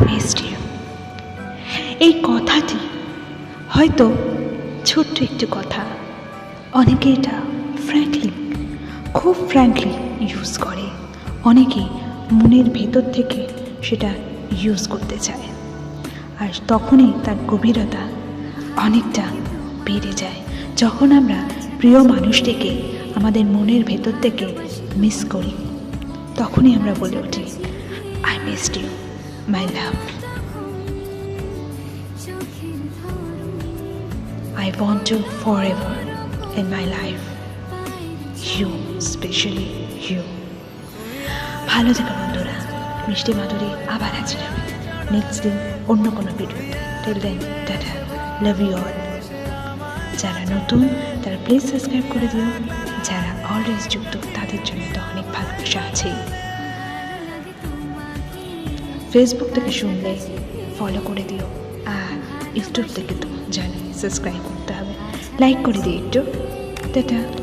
You এই কথাটি হয়তো ছোট্ট একটু কথা। অনেকে এটা ফ্র্যাঙ্কলি খুব ফ্র্যাঙ্কলি ইউজ করে। অনেকে মনের ভেতর থেকে সেটা ইউজ করতে চায়। আর তখনই তার গভীরতা অনেকটা বেড়ে যায়। যখন আমরা প্রিয় মানুষটিকে আমাদের মনের ভেতর থেকে মিস করি, তখনই আমরা বলে উঠি I missed you my love I want you forever in my life. You, specially you. ভালো থেকো বন্ধুরা। মিষ্টি মাধুরী আবার হাজির হবে। নেক্সট দিন অন্য কোনো ভিডিওতে till then tata. Love you all যারা নতুন তারা প্লিজ সাবস্ক্রাইব করে দিও। যারা অলওয়েজ যুক্ত তাদের জন্য তো অনেক ভালোবাসা আছেই ফেসবুক থেকে শুনলে ফলো করে দিও আর ইউটিউব থেকে তো জানি সাবস্ক্রাইব করতে হবে। লাইক করে দিও একটু। টাটা।